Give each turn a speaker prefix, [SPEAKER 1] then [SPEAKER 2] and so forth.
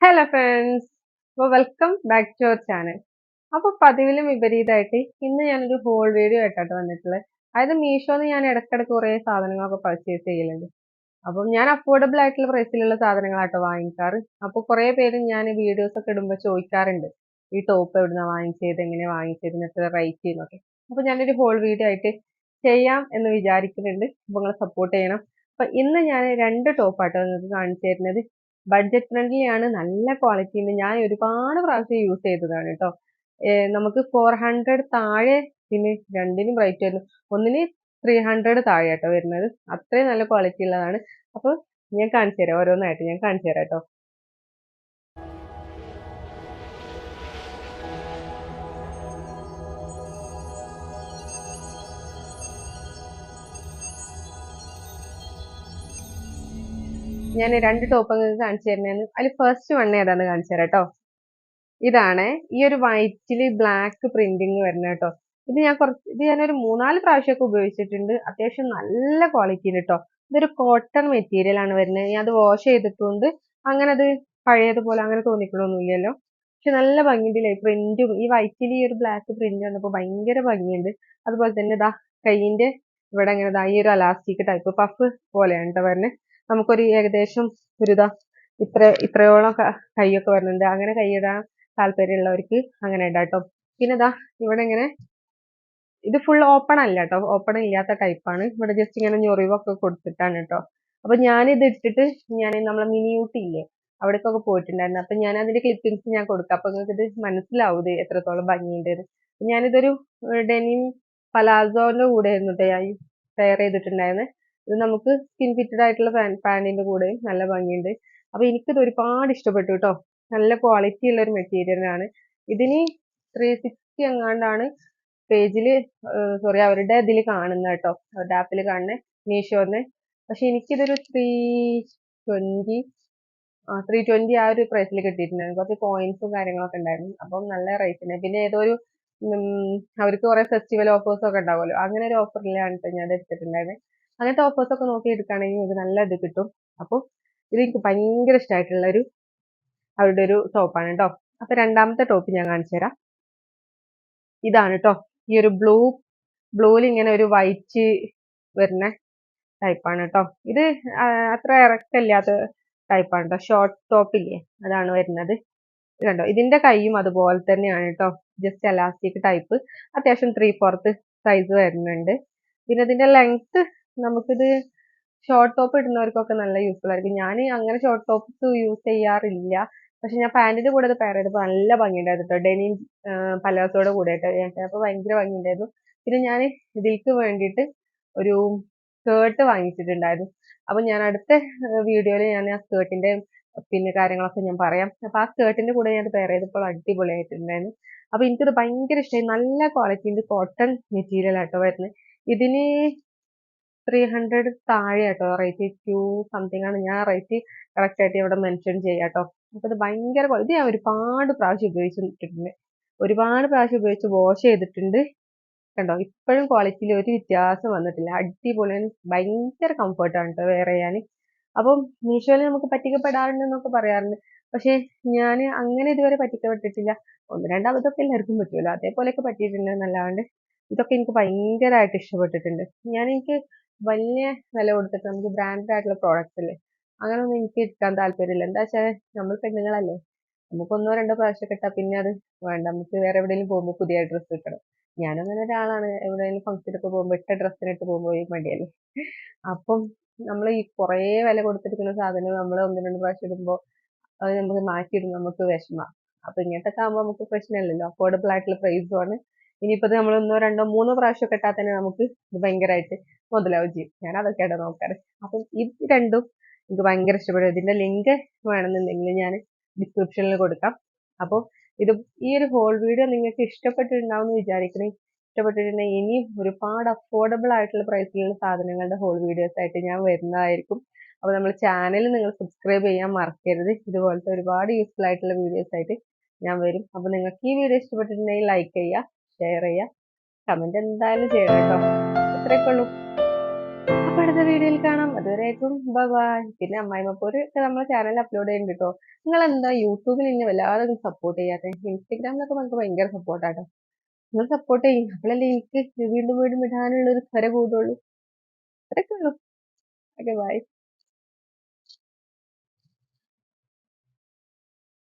[SPEAKER 1] Hello friends അപ്പോൾ welcome back to our channel അപ്പോൾ പതിവിലും വിപരീതമായിട്ട് ഇന്ന് ഞാനൊരു ഹോൾ വീഡിയോ ആയിട്ടാണ് വന്നിട്ടുള്ളത്. അതായത് മീഷോന്ന് ഞാൻ ഇടയ്ക്കിടയ്ക്ക് കുറേ സാധനങ്ങളൊക്കെ പർച്ചേസ് ചെയ്യലുണ്ട്. അപ്പം ഞാൻ അഫോർഡബിൾ ആയിട്ടുള്ള പ്രൈസിലുള്ള സാധനങ്ങളാട്ടോ വാങ്ങിക്കാറ്. അപ്പോൾ കുറേ പേര് ഞാൻ വീഡിയോസ് ഒക്കെ ഇടുമ്പോൾ ചോദിക്കാറുണ്ട്. ഈ ടോപ്പ് എവിടുന്നാ വാങ്ങിച്ചത് എങ്ങനെ വാങ്ങിച്ചത് എത്ര റേറ്റ് ചെയ്യുന്നൊക്കെ അപ്പോൾ ഞാനൊരു ഹോൾ വീഡിയോ ആയിട്ട് ചെയ്യാം എന്ന് വിചാരിക്കുന്നുണ്ട്. അപ്പോൾ നിങ്ങൾ സപ്പോർട്ട് ചെയ്യണം. അപ്പോൾ ഇന്ന് ഞാൻ രണ്ട് ടോപ്പാട്ടോ നിങ്ങൾക്ക് കാണിച്ചു തരുന്നത്. ബഡ്ജറ്റ് ഫ്രണ്ട്ലി ആണ് നല്ല ക്വാളിറ്റി ഉണ്ട് ഞാൻ ഒരുപാട് പ്രാവശ്യം യൂസ് ചെയ്തതാണ് കേട്ടോ നമുക്ക് ഫോർ ഹൺഡ്രഡ് താഴെ പിന്നെ രണ്ടിനും റേറ്റ് വരുന്നു. ഒന്നിന് ത്രീ ഹൺഡ്രഡ് താഴെ കേട്ടോ വരുന്നത്. അത്രയും നല്ല ക്വാളിറ്റി ഉള്ളതാണ്. അപ്പോൾ ഞാൻ കാണിച്ചു തരാം ഓരോന്നായിട്ട് ഞാൻ കാണിച്ചു തരാം കേട്ടോ ഞാൻ രണ്ട് ടോപ്പ് കാണിച്ചു തരുന്നതാണ് അതിൽ ഫസ്റ്റ് വൺ ഏതാന്ന് കാണിച്ചു തരാം കേട്ടോ ഇതാണ് ഈ ഒരു വൈറ്റിൽ ബ്ലാക്ക് പ്രിന്റിങ് വരുന്നത് കേട്ടോ ഇത് ഞാൻ കുറച്ച് ഇത് ഞാനൊരു മൂന്നാൽ പ്രാവശ്യമൊക്കെ ഉപയോഗിച്ചിട്ടുണ്ട്. അത്യാവശ്യം നല്ല ക്വാളിറ്റിയിൽ കേട്ടോ ഇതൊരു കോട്ടൺ മെറ്റീരിയൽ ആണ് വരുന്നത്. ഞാൻ അത് വാഷ് ചെയ്തിട്ടുണ്ട്. അങ്ങനെ അത് പഴയതുപോലെ അങ്ങനെ തോന്നിക്കണമൊന്നുമില്ലല്ലോ പക്ഷെ നല്ല ഭംഗിയുണ്ടല്ലേ പ്രിന്റും ഈ വൈറ്റിൽ ഈ ഒരു ബ്ലാക്ക് പ്രിന്റ് വന്നപ്പോൾ ഭയങ്കര ഭംഗിയുണ്ട്. അതുപോലെ തന്നെ ഇതാ കൈയിന്റെ ഇവിടെ ഇങ്ങനെ ഇതാ ഈ ഒരു അലാസ്റ്റിക് ടൈപ്പ് പഫ് പോലെയാണ് കേട്ടോ വരുന്നത്. നമുക്കൊരു ഏകദേശം ഒരുതാ ഇത്ര ഇത്രയോളം കൈയൊക്കെ വരുന്നുണ്ട്. അങ്ങനെ കൈയിടാൻ താല്പര്യമുള്ളവർക്ക് അങ്ങനെ ഇടാം കേട്ടോ പിന്നെ ഇതാ ഇവിടെ ഇങ്ങനെ ഇത് ഫുൾ ഓപ്പൺ അല്ല കേട്ടോ ഓപ്പൺ ഇല്ലാത്ത ടൈപ്പാണ് ഇവിടെ ജസ്റ്റ് ഇങ്ങനെ ഞൊറിവൊക്കെ കൊടുത്തിട്ടാണ് കേട്ടോ അപ്പൊ ഞാനിത് ഇട്ടിട്ട് ഞാൻ നമ്മളെ മിനി ഊട്ടി ഇല്ലേ അവിടേക്കൊക്കെ പോയിട്ടുണ്ടായിരുന്നു. അപ്പൊ ഞാൻ അതിന്റെ ക്ലിപ്പിങ്സ് ഞാൻ കൊടുക്കാം. അപ്പൊ നിങ്ങൾക്ക് ഇത് മനസ്സിലാവും ഇത് എത്രത്തോളം ഭംഗിയുണ്ട് ഞാനിതൊരു ഡെനിം പലാസോന്റെ കൂടെ ആയിരുന്നു ഞാൻ ചെയ്തിട്ടുണ്ടായിരുന്നത് ഇത് നമുക്ക് സ്കിൻ ഫിറ്റഡ് ആയിട്ടുള്ള പാൻ പാന്റിന്റെ കൂടെ നല്ല ഭംഗിയുണ്ട്. അപ്പൊ എനിക്കിത് ഒരുപാട് ഇഷ്ടപ്പെട്ടു കേട്ടോ നല്ല ക്വാളിറ്റി ഉള്ള ഒരു മെറ്റീരിയലാണ് ഇതിന് ത്രീ സിക്സ്റ്റി എങ്ങാണ്ടാണ് പേജിൽ സോറി അവരുടെ ഇതിൽ കാണുന്നത് കേട്ടോ അവരുടെ ആപ്പിൽ കാണുന്ന മീഷോന്ന്. പക്ഷെ എനിക്കിതൊരു ത്രീ ട്വന്റി ആ ത്രീ ട്വന്റി ആ ഒരു പ്രൈസിൽ കിട്ടിയിട്ടുണ്ടായിരുന്നു. കുറച്ച് കോയിൻസും കാര്യങ്ങളൊക്കെ ഉണ്ടായിരുന്നു. അപ്പം നല്ല റേറ്റിന് പിന്നെ ഏതോ ഒരു അവർക്ക് കുറെ ഫെസ്റ്റിവൽ ഓഫേഴ്സ് ഒക്കെ ഉണ്ടാവുമല്ലോ. അങ്ങനെ ഒരു ഓഫറിലാണ് ഞാൻ എടുത്തിട്ടുണ്ടായിരുന്നത് അങ്ങനത്തെ ഓഫേഴ്സ് ഒക്കെ നോക്കി എടുക്കുകയാണെങ്കിൽ നിങ്ങൾക്ക് നല്ല ഇത് കിട്ടും. അപ്പോൾ ഇത് എനിക്ക് ഭയങ്കര ഇഷ്ടമായിട്ടുള്ള ഒരു അവരുടെ ഒരു ടോപ്പാണ് കേട്ടോ അപ്പൊ രണ്ടാമത്തെ ടോപ്പ് ഞാൻ കാണിച്ചു തരാം. ഇതാണ് കേട്ടോ ഈ ഒരു ബ്ലൂ ബ്ലൂവിൽ ഇങ്ങനെ ഒരു വൈറ്റ് വരുന്ന ടൈപ്പാണ് കേട്ടോ ഇത് അത്ര ഇറക്കമില്ലാത്ത ടൈപ്പാണ് കേട്ടോ ഷോർട്ട് ടോപ്പ് ഇല്ലേ അതാണ് വരുന്നത്. കണ്ടോ? ഇതിന്റെ കൈയും അതുപോലെ തന്നെയാണ് കേട്ടോ ജസ്റ്റ് എലാസ്റ്റിക് ടൈപ്പ് അത്യാവശ്യം ത്രീ ഫോർത്ത് സൈസ് വരുന്നുണ്ട്. പിന്നെ ഇതിന്റെ ലെങ്ത് നമുക്കിത് ഷോർട്ട് ടോപ്പ് ഇടുന്നവർക്കൊക്കെ നല്ല യൂസ്ഫുൾ ആയിരിക്കും. ഞാൻ അങ്ങനെ ഷോർട്ട് ടോപ്പ് യൂസ് ചെയ്യാറില്ല. പക്ഷെ ഞാൻ പാന്റിന്റെ കൂടെ അത് പെയർ ചെയ്തപ്പോൾ നല്ല ഭംഗിയുണ്ടായിരുന്നു കേട്ടോ ഡെനിം പലാസോടെ കൂടെ കേട്ടോ അപ്പോൾ ഭയങ്കര ഭംഗിയുണ്ടായിരുന്നു. പിന്നെ ഞാൻ ഇതിൽക്ക് വേണ്ടിയിട്ട് ഒരു സ്കേർട്ട് വാങ്ങിച്ചിട്ടുണ്ടായിരുന്നു. അപ്പോൾ ഞാൻ അടുത്ത വീഡിയോയിൽ ഞാൻ ആ സ്കേർട്ടിന്റെ പിന്നെ കാര്യങ്ങളൊക്കെ ഞാൻ പറയാം. അപ്പോൾ ആ സ്കേർട്ടിന്റെ കൂടെ ഞാൻ പെയർ ചെയ്തപ്പോൾ അടിപൊളിയായിട്ടുണ്ടായിരുന്നു. അപ്പോൾ എനിക്കത് ഭയങ്കര ഇഷ്ടമായി നല്ല ക്വാളിറ്റിന്റെ കോട്ടൺ മെറ്റീരിയൽ ആട്ടോ വരുന്നത്. ഇതിന് ത്രീ ഹൺഡ്രഡ് താഴെ കേട്ടോ റേറ്റ് ടു സംതിങ് ആണ്. ഞാൻ റേറ്റ് കറക്റ്റ് ആയിട്ട് ഇവിടെ മെൻഷൻ ചെയ്യാട്ടോ. അപ്പോൾ ഇത് ഭയങ്കര ഇത് ഞാൻ ഒരുപാട് പ്രാവശ്യം ഉപയോഗിച്ചിട്ടുണ്ട്. ഒരുപാട് പ്രാവശ്യം ഉപയോഗിച്ച് വാഷ് ചെയ്തിട്ടുണ്ട്. കണ്ടോ? ഇപ്പോഴും ക്വാളിറ്റിയിൽ ഒരു വ്യത്യാസം വന്നിട്ടില്ല. അടിപൊളിയാണ് ഭയങ്കര കംഫർട്ടാണ് കേട്ടോ വെയർ ചെയ്യാൻ. അപ്പം മീഷോയിൽ നമുക്ക് പറ്റിക്കപ്പെടാറുണ്ട് എന്നൊക്കെ പറയാറുണ്ട്. പക്ഷേ ഞാൻ അങ്ങനെ ഇതുവരെ പറ്റിക്കപ്പെട്ടിട്ടില്ല. ഒന്ന് രണ്ട് അബദ്ധമൊക്കെ എല്ലാവർക്കും പറ്റുമല്ലോ അതേപോലെയൊക്കെ പറ്റിയിട്ടുണ്ട് എന്നല്ലാണ്ട്. ഇതൊക്കെ എനിക്ക് ഭയങ്കരമായിട്ട് ഇഷ്ടപ്പെട്ടിട്ടുണ്ട്. ഞാൻ എനിക്ക് വലിയ വില കൊടുത്തിട്ട് നമുക്ക് ബ്രാൻഡഡ് ആയിട്ടുള്ള പ്രോഡക്റ്റ്സ് അല്ലേ അങ്ങനെയൊന്നും എനിക്ക് എടുക്കാൻ താല്പര്യമില്ല. എന്താ വെച്ചാൽ നമ്മൾ പെണ്ണുങ്ങളല്ലേ? നമുക്ക് ഒന്നോ രണ്ടോ പ്രാവശ്യം ഇട്ടാൽ പിന്നെ അത് വേണ്ട. നമുക്ക് വേറെ എവിടെയെങ്കിലും പോകുമ്പോൾ പുതിയ ഡ്രസ്സ് കിട്ടണം. ഞാനങ്ങനെ ഒരാളാണ്. എവിടെയെങ്കിലും ഫംഗ്ഷനൊക്കെ പോകുമ്പോൾ ഇട്ട ഡ്രസ്സിനിട്ട് പോകുമ്പോൾ മടിയല്ലേ? അപ്പം നമ്മൾ ഈ കുറേ വില കൊടുത്തിരിക്കുന്ന സാധനം നമ്മൾ ഒന്ന് രണ്ട് പ്രാവശ്യം ഇടുമ്പോൾ അത് നമുക്ക് മാറ്റിയിടും നമുക്ക് വിഷമമാണ് അപ്പൊ ഇങ്ങനത്തെ ആകുമ്പോൾ നമുക്ക് പ്രശ്നമില്ലല്ലോ. അഫോർഡബിൾ ആയിട്ടുള്ള പ്രൈസും ആണ്. ഇനിയിപ്പോൾ നമ്മൾ ഒന്നോ രണ്ടോ മൂന്നോ പ്രാവശ്യം ഇട്ടാൽ തന്നെ നമുക്ക് ഇത് ഭയങ്കരമായിട്ട് മുതലാവും ചെയ്യും. ഞാൻ അതൊക്കെയാണ് നോക്കാറ്. അപ്പം ഇത് രണ്ടും എനിക്ക് ഭയങ്കര ഇഷ്ടപ്പെടും. ഇതിന്റെ ലിങ്ക് വേണമെന്നുണ്ടെങ്കിൽ ഞാൻ ഡിസ്ക്രിപ്ഷനിൽ കൊടുക്കാം. അപ്പോൾ ഇത് ഈ ഒരു ഹോൾ വീഡിയോ നിങ്ങൾക്ക് ഇഷ്ടപ്പെട്ടിട്ടുണ്ടാവും എന്ന് വിചാരിക്കണേ ഇഷ്ടപ്പെട്ടിട്ടുണ്ടെങ്കിൽ ഇനിയും ഒരുപാട് അഫോർഡബിൾ ആയിട്ടുള്ള പ്രൈസിലുള്ള സാധനങ്ങളുടെ ഹോൾ വീഡിയോസ് ആയിട്ട് ഞാൻ വരുന്നതായിരിക്കും. അപ്പോൾ നമ്മൾ ചാനൽ നിങ്ങൾ സബ്സ്ക്രൈബ് ചെയ്യാൻ മറക്കരുത്. ഇതുപോലത്തെ ഒരുപാട് യൂസ്ഫുൾ ആയിട്ടുള്ള വീഡിയോസ് ആയിട്ട് ഞാൻ വരും. അപ്പോൾ നിങ്ങൾക്ക് ഈ വീഡിയോ ഇഷ്ടപ്പെട്ടിട്ടുണ്ടെങ്കിൽ ലൈക്ക് ചെയ്യുക. ഷെയർ ചെയ്യുക. കമന്റ് എന്തായാലും ചെയ്യണം കേട്ടോ. ഇത്രയൊക്കെ ഉള്ളൂ. അപ്പോൾ അടുത്ത വീഡിയോയിൽ കാണാം. അതുവരേക്കും ബൈ പിന്നെ അമ്മായിമ്മപ്പോര് നമ്മളെ ചാനൽ അപ്ലോഡ് ചെയ്യുന്നുണ്ട് കേട്ടോ. നിങ്ങൾ എന്താ യൂട്യൂബിൽ ഇനി വല്ലാതെ സപ്പോർട്ട് ചെയ്യാതെ ഇൻസ്റ്റഗ്രാമിലൊക്കെ നമുക്ക് ഭയങ്കര സപ്പോർട്ടാട്ടോ നിങ്ങൾ സപ്പോർട്ട് ചെയ്യും. അപ്പോഴല്ലേ എനിക്ക് വീണ്ടും വീണ്ടും ഇടാനുള്ള ഒരു സ്വര കൂടുള്ളൂ. അത്രയൊക്കെ ഉള്ളൂ. Okay bye